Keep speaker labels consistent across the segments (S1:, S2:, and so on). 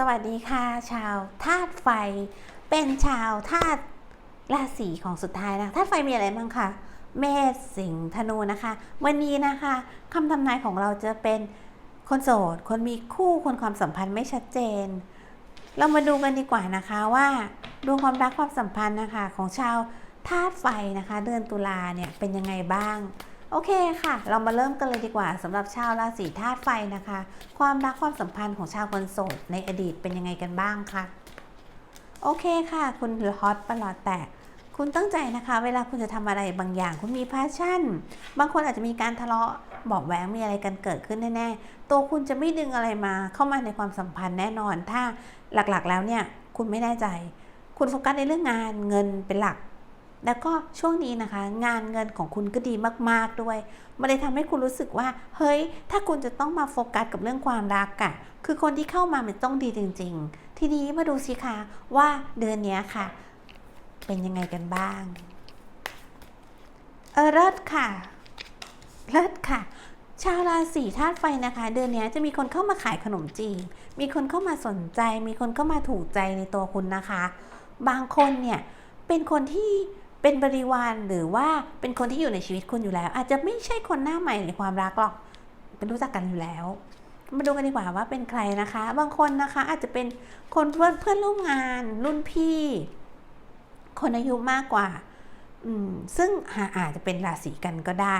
S1: สวัสดีค่ะ ชาวธาตุไฟ เป็นชาวธาตุราศีของสุดท้ายนะธาตุไฟมีอะไรบ้างคะเมษสิงห์ธนูนะคะ วันนี้นะคะคำทำนายของเราจะเป็นคนโสด คนมีคู่คนความสัมพันธ์ไม่ชัดเจน เรามาดูกันดีกว่านะคะว่าดวงความรักความสัมพันธ์นะคะของชาวธาตุไฟนะคะ เดือนตุลาเนี่ยเป็นยังไงบ้าง โอเคค่ะ เรามาเริ่มกันเลยดีกว่าสำหรับชาวราศีธาตุไฟนะคะ ความรักความสัมพันธ์ของชาวคนโสดในอดีตเป็นยังไงกันบ้างคะโอเคค่ะ คุณฮอตประหลอดแตกคุณตั้งใจนะคะ เวลาคุณจะทำอะไรบางอย่าง คุณมีพาชั่น บางคนอาจจะมีการทะเลาะบอกแหวงมีอะไรกันเกิดขึ้นแน่ๆ ตัวคุณจะไม่ดึงอะไรมาเข้ามาในความสัมพันธ์แน่นอน ถ้าหลักๆแล้วเนี่ย คุณไม่แน่ใจ คุณโฟกัสในเรื่องงานเงินเป็นหลัก แล้วก็ช่วงนี้นะคะ งานเงินของคุณก็ดีมากๆด้วยมันเลยทำให้คุณรู้สึกว่า เฮ้ย ถ้าคุณจะต้องมาโฟกัสกับเรื่องความรักอะคือคนที่เข้ามามันต้องดีจริง ๆ ทีนี้มาดูสิคะว่าเดือนนี้ค่ะ เป็นยังไงกันบ้าง เออเลิศค่ะเลิศค่ะชาวราศีธาตุไฟนะคะ เดือนนี้จะมีคนเข้ามาขายขนมจีน มีคนเข้ามาสนใจ มีคนเข้ามาถูกใจในตัวคุณนะคะ บางคนเนี่ยเป็นคนที่ เป็นบริวารหรือว่าเป็นคนที่อยู่ในชีวิตคุณอยู่แล้ว อาจจะไม่ใช่คนหน้าใหม่ในความรักหรอก เป็นรู้จักกันอยู่แล้ว มาดูกันดีกว่าว่าเป็นใครนะคะ บางคนนะคะอาจจะเป็นคนเพื่อนเพื่อนร่วมงานรุ่นพี่ คนอายุมากกว่าอืมซึ่งอาจจะเป็นราศีกันก็ได้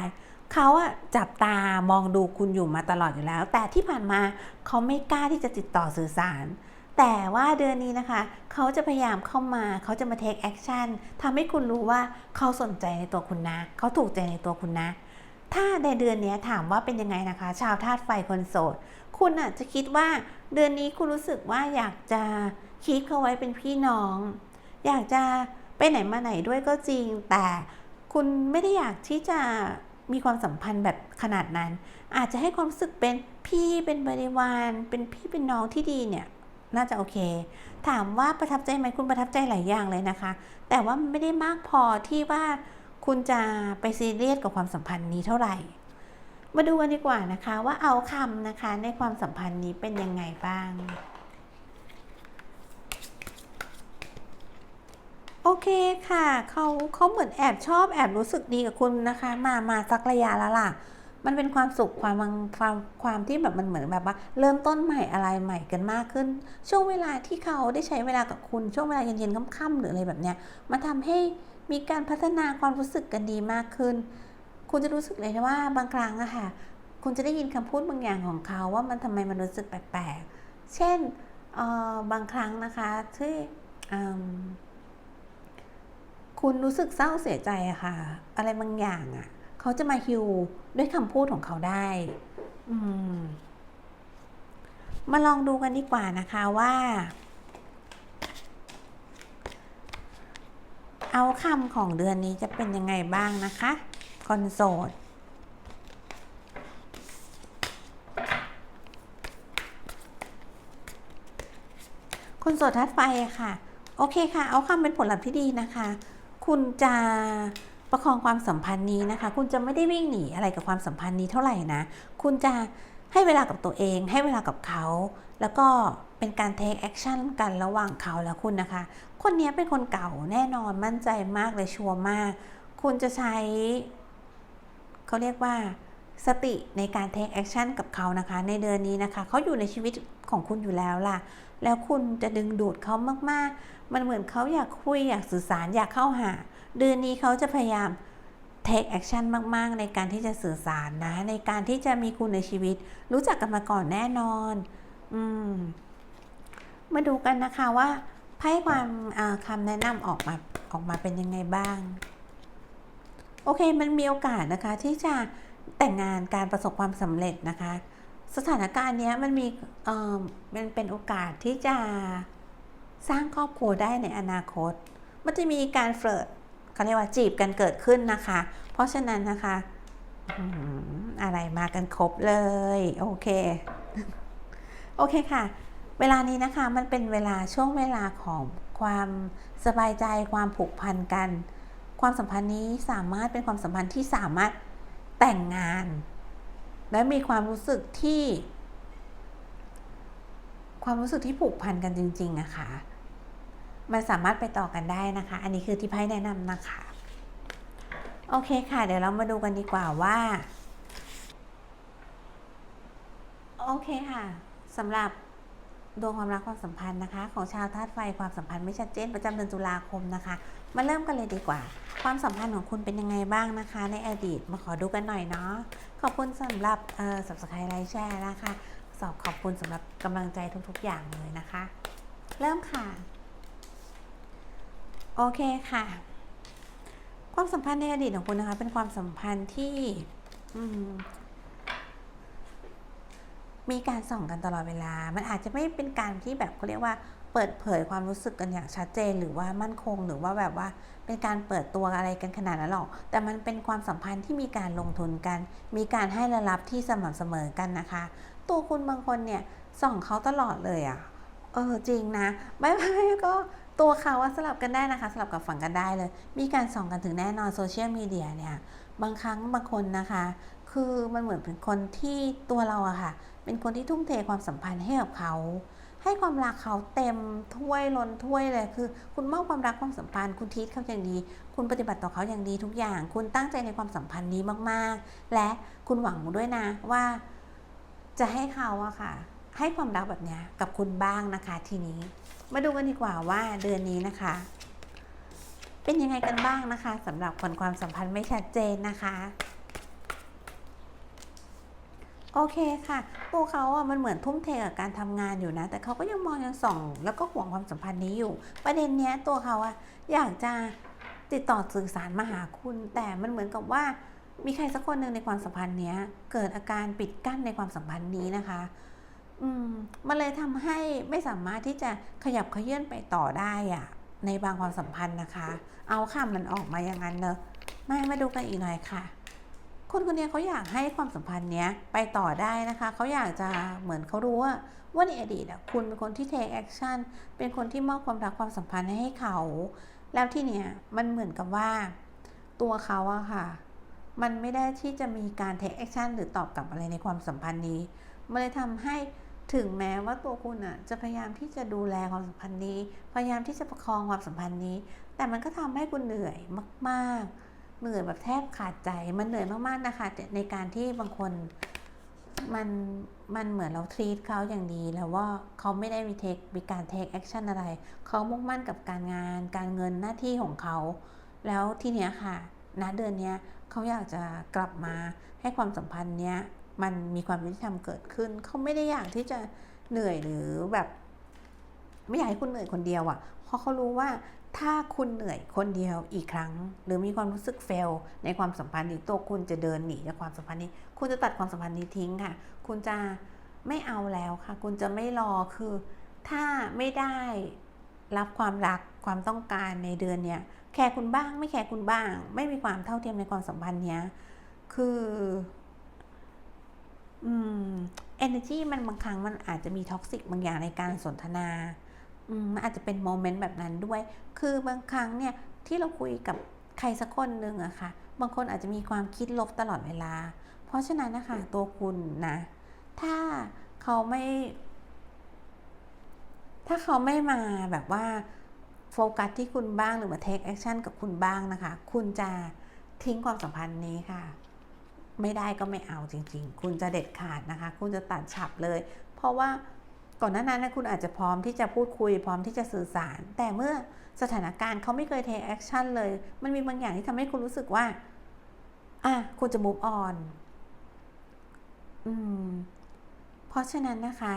S1: เขาอะจับตามองดูคุณอยู่มาตลอดอยู่แล้ว แต่ที่ผ่านมาเขาไม่กล้าที่จะติดต่อสื่อสาร แต่ว่าเดือนนี้นะคะ เขาจะพยายามเข้ามา เขาจะมา take action ทำให้คุณรู้ว่าเขาสนใจในตัวคุณนะ เขาถูกใจในตัวคุณนะ ถ้าในเดือนนี้ถามว่าเป็นยังไงนะคะ ชาวธาตุไฟคนโสด คุณอาจจะคิดว่าเดือนนี้คุณรู้สึกว่าอยากจะคิดเขาไว้เป็นพี่น้อง อยากจะไปไหนมาไหนด้วยก็จริง แต่คุณไม่ได้อยากที่จะมีความสัมพันธ์แบบขนาดนั้น อาจจะให้ความรู้สึกเป็นพี่เป็นบริวาร เป็นพี่เป็นน้องที่ดีเนี่ย น่าจะโอเค ถามว่าประทับใจไหมคุณประทับใจหลายอย่างเลยนะคะ แต่ว่ามันไม่ได้มากพอที่ว่าคุณจะไปซีเรียสกับความสัมพันธ์นี้เท่าไหร่ มาดูกันดีกว่านะคะว่าเอาคำนะคะในความสัมพันธ์นี้เป็นยังไงบ้าง โอเคค่ะเขาเขาเหมือนแอบชอบแอบรู้สึกดีกับคุณนะคะ มามาสักระยะแล้วล่ะ มันเป็นความสุขความความความที่แบบมันเหมือนแบบว่า เริ่มต้นใหม่อะไรใหม่กันมากขึ้น ช่วงเวลาที่เขาได้ใช้เวลากับคุณช่วงเวลาเย็นๆค่ำๆหรืออะไรแบบเนี้ยมันทำให้มีการพัฒนาความรู้สึกกันดีมากขึ้น คุณจะรู้สึกเลยนะว่าบางครั้งอะค่ะ คุณจะได้ยินคำพูดบางอย่างของเขาว่ามันทำไมมันรู้สึกแปลกๆ เช่นเออบางครั้งนะคะที่คุณรู้สึกเศร้าเสียใจอะค่ะ อะไรบางอย่างอะ เขาจะมาฮิวด้วยคำพูดของเขาได้มมาลองดูกันดีกว่านะคะว่า เอาคำของเดือนนี้จะเป็นยังไงบ้างนะคะคนโสดคนโสดทัดไฟค่ะ โอเคค่ะ เอาคำเป็นผลลัพธ์ที่ดีนะคะ คุณจะ ประคองความสัมพันธ์นี้นะคะ คุณจะไม่ได้วิ่งหนีอะไรกับความสัมพันธ์นี้เท่าไหร่นะ คุณจะให้เวลากับตัวเอง ให้เวลากับเขา แล้วก็เป็นการ take action กันระหว่างเขาและคุณนะคะ คนนี้เป็นคนเก่าแน่นอนมั่นใจมากเลยชัวร์มาก คุณจะใช้เขาเรียกว่าสติในการ take action กับเขานะคะ ในเดือนนี้นะคะ เขาอยู่ในชีวิตของคุณอยู่แล้วล่ะ แล้วคุณจะดึงดูดเขามากๆ มันเหมือนเขาอยากคุยอยากสื่อสารอยากเข้าหา เดือนนี้เขาจะพยายาม take action มากๆ ในการที่จะสื่อสารนะ ในการที่จะมีคุณในชีวิต รู้จักกันมาก่อนแน่นอน อืม มาดูกันนะคะว่าไพ่ความคำแนะนำออกมาออกมาเป็นยังไงบ้าง โอเค มันมีโอกาสนะคะ ที่จะแต่งงานการประสบความสำเร็จนะคะ สถานการณ์นี้มันมีเอ่อมันเป็นโอกาสที่จะสร้างครอบครัวได้ในอนาคต มันจะมีการเฟลิร์ต เขาเรียกว่าจีบกันเกิดขึ้นนะคะ เพราะฉะนั้นนะคะอะไรมากันครบเลย โอเค โอเคค่ะ เวลานี้นะคะมันเป็นเวลาช่วงเวลาของความสบายใจความผูกพันกัน ความสัมพันธ์นี้สามารถเป็นความสัมพันธ์ที่สามารถแต่งงาน และมีความรู้สึกที่ ความรู้สึกที่ผูกพันกันจริงๆอะค่ะ มันสามารถไปต่อกันได้นะคะ อันนี้คือที่ไพ่แนะนำนะคะ โอเคค่ะ เดี๋ยวเรามาดูกันดีกว่าว่า โอเคค่ะสำหรับดวงความรักความสัมพันธ์นะคะ ของชาวธาตุไฟความสัมพันธ์ไม่ชัดเจนประจำเดือนตุลาคมนะคะ มาเริ่มกันเลยดีกว่า ความสัมพันธ์ของคุณเป็นยังไงบ้างนะคะ ในอดีตมาขอดูกันหน่อยเนาะขอบคุณสำหรับเอ่อ subscribe ไลค์แชร์นะคะ สอบขอบคุณสำหรับกำลังใจทุกๆอย่างเลยนะคะ เริ่มค่ะ โอเคค่ะ ความสัมพันธ์ในอดีตของคุณนะคะ เป็นความสัมพันธ์ที่มีการส่องกันตลอดเวลา มันอาจจะไม่เป็นการที่แบบเขาเรียกว่า เปิดเผยความรู้สึกกันอย่างชัดเจนหรือว่ามั่นคงหรือว่าแบบว่าเป็นการเปิดตัวอะไรกันขนาดนั้นหรอก แต่มันเป็นความสัมพันธ์ที่มีการลงทุนกัน มีการให้และรับที่สม่ำเสมอกันนะคะ ตัวคุณบางคนเนี่ยส่องเขาตลอดเลยอะ่ะ เออจริงนะไม่ไม่ก็ ตัวเขาอะสลับกันได้นะคะ สลับกับฝั่งกันได้เลย มีการส่องกันถึงแน่นอนโซเชียลมีเดียเนี่ย บางครั้งบางคนนะคะ คือมันเหมือนเป็นคนที่ตัวเราอะค่ะ เป็นคนที่ทุ่มเทความสัมพันธ์ให้กับเขาให้ความรักเขาเต็มถ้วยล้นถ้วยเลยคือ คุณมอบความรักความสัมพันธ์คุณทีทเขาอย่างดี คุณปฏิบัติต่อเขาอย่างดีทุกอย่าง คุณตั้งใจในความสัมพันธ์นี้มากๆ และคุณหวังด้วยนะว่า จะให้เขาอะค่ะ ให้ความรักแบบนี้กับคุณบ้างนะคะทีนี้ มาดูกันดีกว่าว่าเดือนนี้นะคะ เป็นยังไงกันบ้างนะคะสำหรับคนความสัมพันธ์ไม่ชัดเจนนะคะโอเคค่ะตัวเขาอะมันเหมือนทุ่มเทกับการทำงานอยู่นะ แต่เขาก็ยังมองยังส่อง แล้วก็ห่วงความสัมพันธ์นี้อยู่ ประเด็นเนี้ยตัวเขาอะอยากจะติดต่อสื่อสารมาหาคุณ แต่มันเหมือนกับว่ามีใครสักคนหนึ่งในความสัมพันธ์เนี้ยเกิดอาการปิดกั้นในความสัมพันธ์นี้นะคะ มันเลยทำให้ไม่สามารถที่จะขยับขยื่นไปต่อได้อะในบางความสัมพันธ์นะคะ เอาค่ะมันออกมาอย่างนั้นเนอะมามาดูกันอีกหน่อยค่ะ คนคนนี้เขาอยากให้ความสัมพันธ์เนี้ยไปต่อได้นะคะ เขาอยากจะเหมือนเขารู้ว่าว่าในอดีตอะคุณเป็นคนที่ take action เป็นคนที่มอบความรักความสัมพันธ์ให้เขา แล้วที่เนี้ยมันเหมือนกับว่า ตัวเขาอะค่ะ มันไม่ได้ที่จะมีการ take action หรือตอบกลับอะไรในความสัมพันธ์นี้ มันเลยทำให้ ถึงแม้ว่าตัวคุณอะจะพยายามที่จะดูแลความสัมพันธ์นี้ พยายามที่จะประคองความสัมพันธ์นี้ แต่มันก็ทำให้คุณเหนื่อยมากๆ เหนื่อยแบบแทบขาดใจ มันเหนื่อยมากๆนะคะในการที่บางคนมันมันเหมือนเราทรีตเขาอย่างดีแล้วว่าเขาไม่ได้มีเทคมีการเทคแอคชั่นอะไร เขามุ่งมั่นกับการงาน การเงินหน้าที่ของเขา แล้วทีเนี้ยค่ะณเดือนเนี้ยเขาอยากจะกลับมาให้ความสัมพันธ์เนี้ย มันมีความยุติธรรมเกิดขึ้น เขาไม่ได้อยากที่จะเหนื่อยหรือแบบ ไม่อยากให้คุณเหนื่อยคนเดียวอะ่ะ เพราะเขารู้ว่าถ้าคุณเหนื่อยคนเดียวอีกครั้ง หรือมีความรู้สึกเฟลในความสัมพันธ์นี้ตัวคุณจะเดินหนีจากความสัมพันธ์นี้ คุณจะตัดความสัมพันธ์นี้ทิ้งค่ะ คุณจะไม่เอาแล้วค่ะ คุณจะไม่รอคือ ถ้าไม่ได้รับความรักความต้องการในเดือนเนี้ยแคร์คุณบ้าง ไม่แคร์คุณบ้าง ไม่มีความเท่าเทียมในความสัมพันธ์เนี้ยคือ energy มันบางครั้งมันอาจจะมีท็อกซิกบางอย่างในการสนทนาอืมมันอาจจะเป็นโมเมนต์แบบนั้นด้วย คือบางครั้งเนี่ยที่เราคุยกับใครสักคนหนึ่งอะค่ะ บางคนอาจจะมีความคิดลบตลอดเวลา เพราะฉะนั้นนะคะตัวคุณนะ ถ้าเขาไม่ ถ้าเขาไม่มาแบบว่าโฟกัสที่คุณบ้างหรือมาเทคแอคชั่นกับคุณบ้างนะคะ คุณจะทิ้งความสัมพันธ์นี้ค่ะ ไม่ได้ก็ไม่เอาจริง ๆ คุณจะเด็ดขาดนะคะ คุณจะตัดฉับเลย เพราะว่าก่อนหน้านั้นนะคุณอาจจะพร้อมที่จะพูดคุย พร้อมที่จะสื่อสาร แต่เมื่อสถานการณ์เขาไม่เคยเทคแอคชั่นเลย มันมีบางอย่างที่ทำให้คุณรู้สึกว่า อะคุณจะ move on อืม เพราะฉะนั้นนะคะ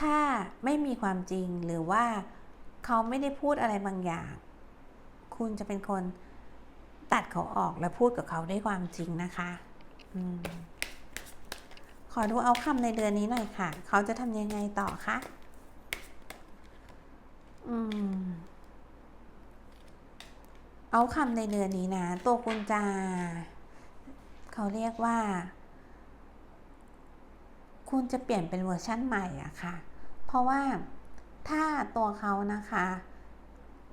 S1: ถ้าไม่มีความจริงหรือว่าเขาไม่ได้พูดอะไรบางอย่าง คุณจะเป็นคน ตัดเขาออกและพูดกับเขาด้วยความจริงนะคะอขอดูเอาคำในเดือนนี้หน่อยค่ะ เขาจะทำยังไงต่อคะอืมเอาคำในเดือนนี้นะ ตัวคุณจะเขาเรียกว่า คุณจะเปลี่ยนเป็นเวอร์ชั่นใหม่อะค่ะ เพราะว่าถ้าตัวเขานะคะ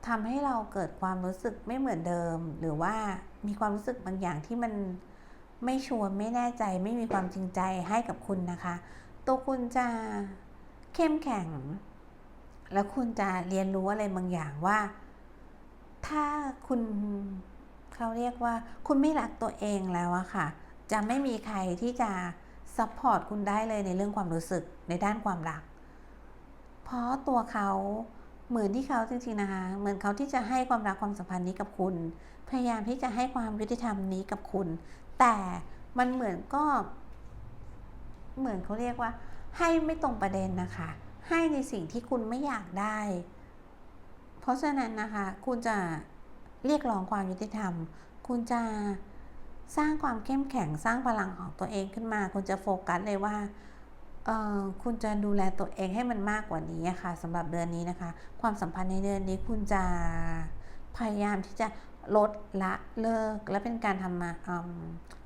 S1: ทำให้เราเกิดความรู้สึกไม่เหมือนเดิม หรือว่ามีความรู้สึกบางอย่างที่มันไม่ชัวร์ไม่แน่ใจ ไม่มีความจริงใจให้กับคุณนะคะ ตัวคุณจะเข้มแข็ง แล้วคุณจะเรียนรู้อะไรบางอย่างว่า ถ้าคุณเขาเรียกว่า คุณไม่รักตัวเองแล้วอะค่ะ จะไม่มีใครที่จะซัพพอร์ตคุณได้เลยในเรื่องความรู้สึกในด้านความรัก เพราะตัวเขา เหมือนที่เขาจริงๆนะคะเหมือนเขาที่จะให้ความรักความสัมพันธ์นี้กับคุณ พยายามที่จะให้ความยุติธรรมนี้กับคุณ แต่มันเหมือนก็ เหมือนเขาเรียกว่า ให้ไม่ตรงประเด็นนะคะ ให้ในสิ่งที่คุณไม่อยากได้ เพราะฉะนั้นนะคะ คุณจะเรียกร้องความยุติธรรม คุณจะสร้างความเข้มแข็งสร้างพลังของตัวเองขึ้นมา คุณจะโฟกัสเลยว่า คุณจะดูแลตัวเองให้มันมากกว่านี้ค่ะสำหรับเดือนนี้นะคะ ความสัมพันธ์ในเดือนนี้คุณจะพยายามที่จะลดละเลิก และเป็นการทำมา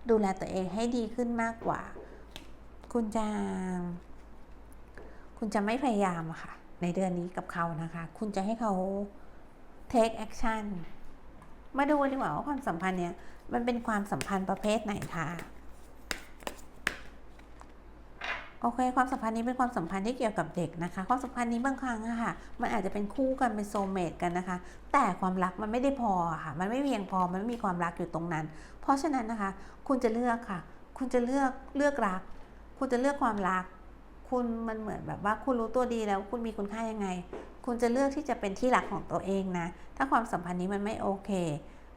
S1: ดูแลตัวเองให้ดีขึ้นมากกว่า คุณจะ คุณจะไม่พยายามค่ะ ในเดือนนี้กับเขานะคะ คุณจะให้เขา take action มาดูดีกว่าว่าความสัมพันธ์เนี้ยมันเป็นความสัมพันธ์ประเภทไหนคะ โอเค ความสัมพันธ์นี้เป็นความสัมพันธ์ที่เกี่ยวกับเด็กนะคะ ความสัมพันธ์นี้บางครั้งอะค่ะ มันอาจจะเป็นคู่กันเป็นโซเมตกันนะคะ แต่ความรักมันไม่ได้พอค่ะ มันไม่เพียงพอ มันไม่มีความรักอยู่ตรงนั้น เพราะฉะนั้นนะคะ คุณจะเลือกค่ะ คุณจะเลือกเลือกรัก คุณจะเลือกความรัก คุณมันเหมือนแบบว่าคุณรู้ตัวดีแล้ว คุณมีคุณค่ายังไง คุณจะเลือกที่จะเป็นที่รักของตัวเองนะ ถ้าความสัมพันธ์นี้มันไม่โอเค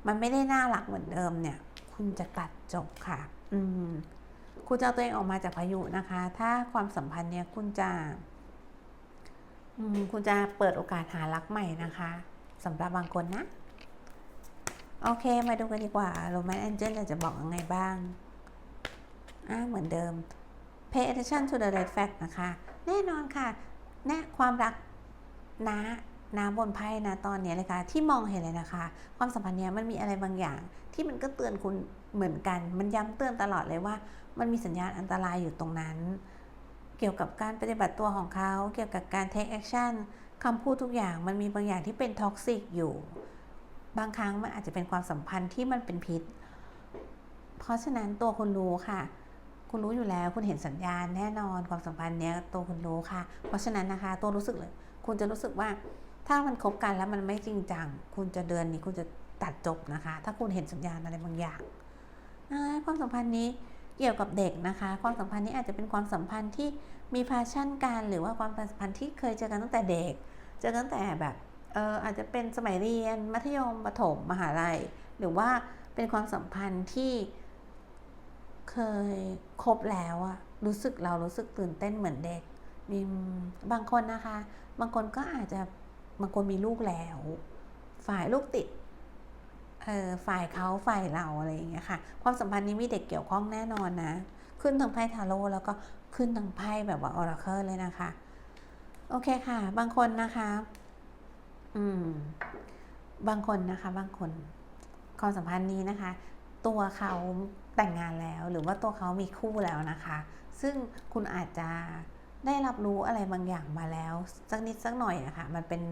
S1: มันไม่ได้น่ารักเหมือนเดิมเนี่ย คุณจะตัดจบค่ะ อืม คุณจะเอาตัวเองออกมาจากพายุนะคะ ถ้าความสัมพันธ์เนี้ยคุณจะคุณจะเปิดโอกาสหารักใหม่นะคะสำหรับบางคนนะ โอเคมาดูกันดีกว่าโรแมนแอนเจลจะบอกยังไงบ้างอ่าเหมือนเดิม pay attention to the red flag นะคะ แน่นอนค่ะ แน่ความรักนะ น้ำบนไพ่นะตอนนี้เลยค่ะที่มองเห็นเลยนะคะ ความสัมพันธ์เนี้ยมันมีอะไรบางอย่าง ที่มันก็เตือนคุณเหมือนกัน มันย้ำเตือนตลอดเลยว่า มันมีสัญญาณอันตรายอยู่ตรงนั้น เกี่ยวกับการปฏิบัติตัวของเขา เกี่ยวกับการ take action คำพูดทุกอย่างมันมีบางอย่างที่เป็นท็อกซิกอยู่ บางครั้งมันอาจจะเป็นความสัมพันธ์ที่มันเป็นพิษ เพราะฉะนั้นตัวคุณรู้ค่ะคุณรู้อยู่แล้วคุณเห็นสัญญาณแน่นอนความสัมพันธ์เนี้ยตัวคุณรู้ค่ะ เพราะฉะนั้นนะคะ ตัวรู้สึกเลย คุณจะรู้สึกว่า ถ้ามันคบกันแล้วมันไม่จริงจัง คุณจะเดือนนี้คุณจะตัดจบนะคะ ถ้าคุณเห็นสัญญาณอะไรบางอย่างความสัมพันธ์นี้เกี่ยวกับเด็กนะคะ ความสัมพันธ์นี้อาจจะเป็นความสัมพันธ์ที่มีพาชั่นกันหรือว่าความสัมพันธ์ที่เคยเจอกันตั้งแต่เด็ก เจอกันตั้งแต่แบบเอออาจจะเป็นสมัยเรียนมัธยมประถมมหาลัย หรือว่าเป็นความสัมพันธ์ที่เคยคบแล้วอะรู้สึกเรารู้สึกตื่นเต้นเหมือนเด็กมีบางคนนะคะ บางคนก็อาจจะ บางคนมีลูกแล้ว ฝ่ายลูกติดเออฝ่ายเขาฝ่ายเราอะไรอย่างเงี้ยค่ะ ความสัมพันธ์นี้มีเด็กเกี่ยวข้องแน่นอนนะ ขึ้นทางไพ่ทาโร่แล้วก็ขึ้นทางไพ่แบบว่าออราเคิลเลยนะคะ โอเคค่ะ บางคนนะคะ อืม บางคนนะคะ บางคน ความสัมพันธ์นี้นะคะ ตัวเขาแต่งงานแล้วหรือว่าตัวเขามีคู่แล้วนะคะ ซึ่งคุณอาจจะ ได้รับรู้อะไรบางอย่างมาแล้วสักนิดสักหน่อยนะคะมันเป็น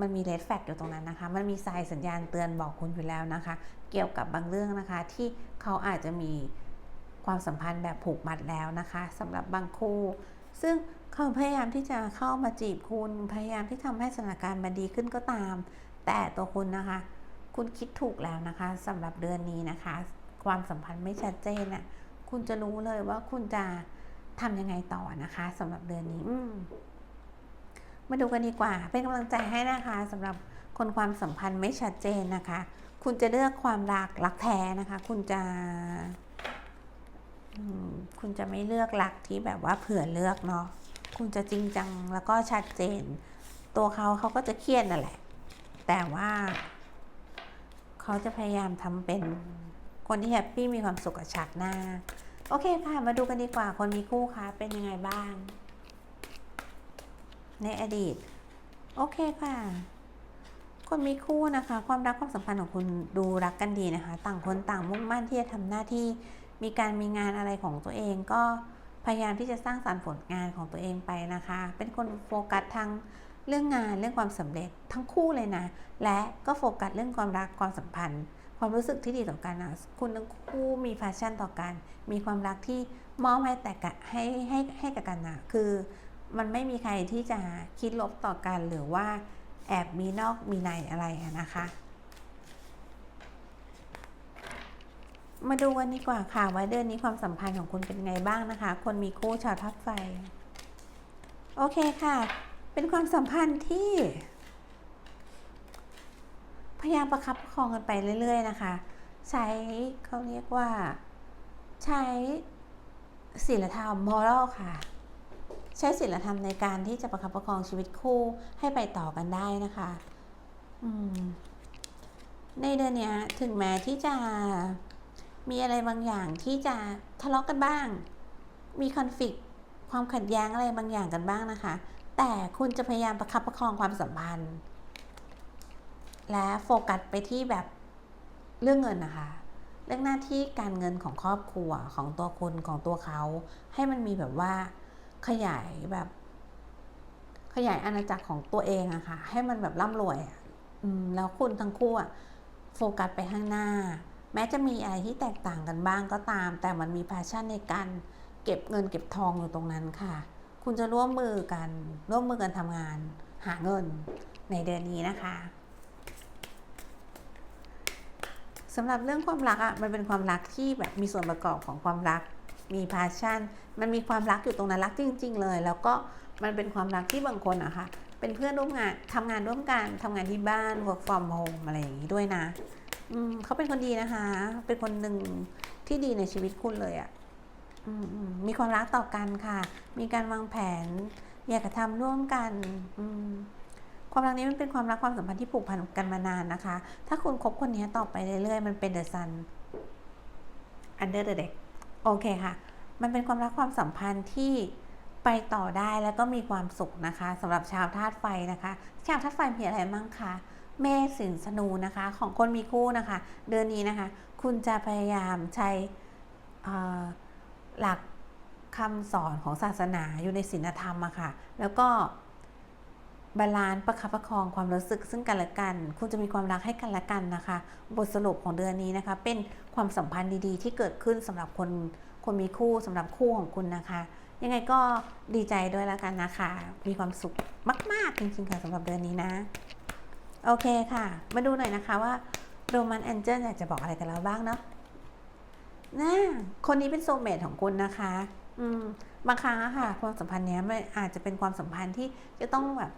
S1: มันมีเรดแฟกอยู่ตรงนั้นนะคะ มันมีสายสัญญาณเตือนบอกคุณอยู่แล้วนะคะ เกี่ยวกับบางเรื่องนะคะ ที่เขาอาจจะมีความสัมพันธ์แบบผูกมัดแล้วนะคะสำหรับบางคู่ ซึ่งเขาพยายามที่จะเข้ามาจีบคุณ พยายามที่ทำให้สถานการณ์มันดีขึ้นก็ตาม แต่ตัวคุณนะคะ คุณคิดถูกแล้วนะคะสำหรับเดือนนี้นะคะ ความสัมพันธ์ไม่ชัดเจนน่ะคุณจะรู้เลยว่าคุณจะ ทำยังไงต่อนะคะสำหรับเดือนนี้อมาดูกันดีกว่า เป็นกำลังใจให้นะคะสำหรับคนความสัมพันธ์ไม่ชัดเจนนะคะ คุณจะเลือกความรักรักแท้นะคะ คุณจะคุณจะไม่เลือกรักที่แบบว่าเผื่อเลือกเนาะคุณจะจริงจังแล้วก็ชัดเจน ตัวเขาเขาก็จะเครียดนั่นแหละ แต่ว่าเขาจะพยายามทำเป็นคนที่แฮปปี้มีความสุขกับฉากหน้า โอเคค่ะ มาดูกันดีกว่าคนมีคู่คะเป็นยังไงบ้าง ในอดีต โอเคค่ะ คนมีคู่นะคะ ความรักความสัมพันธ์ของคุณดูรักกันดีนะคะ ต่างคนต่างมุ่งมั่นที่จะทำหน้าที่ มีการมีงานอะไรของตัวเองก็พยายามที่จะสร้างสรรค์ผลงานของตัวเองไปนะคะ เป็นคนโฟกัสทางเรื่องงานเรื่องความสำเร็จทั้งคู่เลยนะ และก็โฟกัสเรื่องความรักความสัมพันธ์ ความรู้สึกที่ดีต่อกันนะคุณทั้งคู่มีแฟชั่นต่อกัน มีความรักที่มอบให้แต่กะให้ให้ให้กับกันนะคือมันไม่มีใครที่จะคิดลบต่อกันหรือว่าแอบมีนอกมีในอะไรนะคะ มาดูกันดีกว่าค่ะว่าเดือนนี้ความสัมพันธ์ของคุณเป็นไงบ้างนะคะ คนมีคู่ชาวทัพไฟ โอเคค่ะ เป็นความสัมพันธ์ที่ พยายามประคับประคองกันไปเรื่อย ๆ นะคะ ใช้เขาเรียกว่า ใช้ศีลธรรม moral ค่ะ ใช้ศีลธรรมในการที่จะประคับประคองชีวิตคู่ให้ไปต่อกันได้นะคะในเดือนนี้ถึงแม้ที่จะมีอะไรบางอย่างที่จะทะเลาะกันบ้าง มีคอนฟ lict ความขัดแย้งอะไรบางอย่างกันบ้างนะคะ แต่คุณจะพยายามประคับประคองความสัมพันธ์ และโฟกัสไปที่แบบเรื่องเงินนะคะ เรื่องหน้าที่การเงินของครอบครัวของตัวคุณของตัวเขา ให้มันมีแบบว่าขยายแบบ ขยายอาณาจักรของตัวเองอะค่ะ ให้มันแบบร่ำรวยอะอืมแล้วคุณทั้งคู่อะโฟกัสไปข้างหน้า แม้จะมีอะไรที่แตกต่างกันบ้างก็ตาม แต่มันมีแพชชั่นในการเก็บเงินเก็บทองอยู่ตรงนั้นค่ะ คุณจะร่วมมือกัน ร่วมมือกันทำงาน หาเงินในเดือนนี้นะคะ สำหรับเรื่องความรักอะมันเป็นความรักที่แบบมีส่วนประกอบของความรัก มีพาชั่น มันมีความรักอยู่ตรงนั้นรักจริง ๆ เลย แล้วก็มันเป็นความรักที่บางคนอะค่ะ เป็นเพื่อนร่วมงานทำงานร่วมกันทำงานที่บ้าน work from home อะไรอย่างนี้ด้วยนะอืมเขาเป็นคนดีนะคะ เป็นคนหนึ่งที่ดีในชีวิตคุณเลยอะ่ะอืมอืมมีความรักต่อกันค่ะ มีการวางแผน อยากจะทำร่วมกัน อืม ความรักนี้มันเป็นความรักความสัมพันธ์ที่ผูกพันกันมานานนะคะ ถ้าคุณคบคนนี้ต่อไปเรื่อยๆ มันเป็น the sun under the deck โอเคค่ะ มันเป็นความรักความสัมพันธ์ที่ไปต่อได้แล้วก็มีความสุขนะคะสำหรับชาวธาตุไฟนะคะ ชาวธาตุไฟมีอะไรบ้างคะเมษสิงสนูนะคะ ของคนมีคู่นะคะ เดือนนี้นะคะ คุณจะพยายามใช้หลักคำสอนของศาสนาอยู่ในศีลธรรมอะค่ะ แล้วก็ บาลานซ์ประคับประคองความรู้สึกซึ่งกันและกัน คุณจะมีความรักให้กันและกันนะคะ บทสรุปของเดือนนี้นะคะ เป็นความสัมพันธ์ดีๆ ที่เกิดขึ้นสำหรับคนคนมีคู่สำหรับคู่ของคุณนะคะ ยังไงก็ดีใจด้วยแล้วกันนะคะ มีความสุขมาก ๆ จริง ๆ ค่ะสำหรับเดือนนี้นะ โอเคค่ะ มาดูหน่อยนะคะว่าโรมันแอนเจิลอยากจะบอกอะไรกับเราบ้างเนาะนะคนนี้เป็นโซเมทของคุณนะคะ อืมบางครั้งอะค่ะ ความสัมพันธ์เนี้ยมันอาจจะเป็นความสัมพันธ์ที่จะต้องแบบ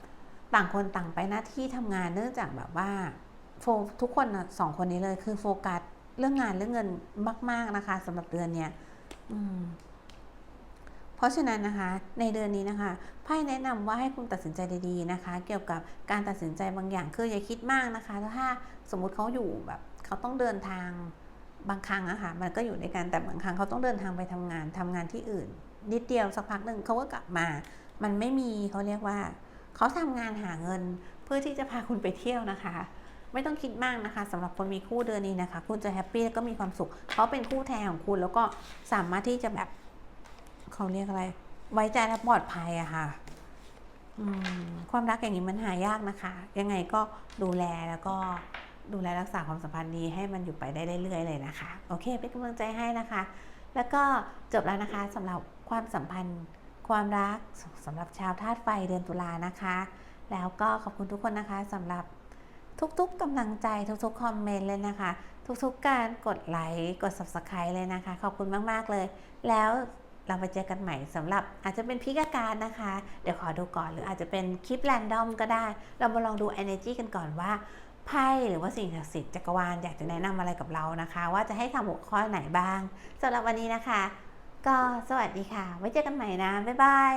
S1: ต่างคนต่างไปหน้าที่ทำงานเนื่องจากแบบว่าโฟทุกคนสองคนนี้เลยคือโฟกัสเรื่องงานเรื่องเงินมาก ๆนะคะสำหรับเดือนเนี้ยอืมเพราะฉะนั้นนะคะ ในเดือนนี้นะคะไพ่แนะนำว่าให้คุณตัดสินใจดีๆนะคะ เกี่ยวกับการตัดสินใจบางอย่างคืออย่าคิดมากนะคะถ้าสมมุติเขาอยู่แบบเขาต้องเดินทางบางครั้งอะค่ะมันก็อยู่ในการแต่บางครั้งเขาต้องเดินทางไปทำงานทำงานที่อื่น นิดเดียวสักพักหนึ่งเขาก็กลับมา มันไม่มีเขาเรียกว่า เขาทำงานหาเงินเพื่อที่จะพาคุณไปเที่ยวนะคะ ไม่ต้องคิดมากนะคะสำหรับคนมีคู่เดือนนี้นะคะ คุณจะแฮปปี้แล้วก็มีความสุขเขาเป็นคู่แท้ของคุณแล้วก็สามารถที่จะแบบเขาเรียกอะไร ไว้ใจและปลอดภัยอะค่ะความรักอย่างนี้มันหายากนะคะ ยังไงก็ดูแลแล้วก็ดูแลรักษาความสัมพันธ์นี้ให้มันอยู่ไปได้เรื่อยๆเลยนะคะ โอเค เป็นกำลังใจให้นะคะ แล้วก็จบแล้วนะคะสำหรับความสัมพันธ์ ความรักสำหรับชาวธาตุไฟเดือนตุลานะคะ แล้วก็ขอบคุณทุกคนนะคะสำหรับทุกๆกำลังใจทุกๆคอมเมนต์เลยนะคะ ทุกๆการกดไลค์กด subscribe เลยนะคะ ขอบคุณมากๆเลย แล้วเราไปเจอกันใหม่สำหรับอาจจะเป็นพิกาการนะคะ เดี๋ยวขอดูก่อนหรืออาจจะเป็นคลิปแรนดอมก็ได้ เรามาลองดู energy กันก่อนว่าไพ่หรือว่าสิ่งศักดิ์สิทธิ์จักรวาลอยากจะแนะนำอะไรกับเรานะคะ ว่าจะให้ทำหัวข้อไหนบ้างสำหรับวันนี้นะคะ ก็สวัสดีค่ะ ไว้เจอกันใหม่นะ บ๊ายบาย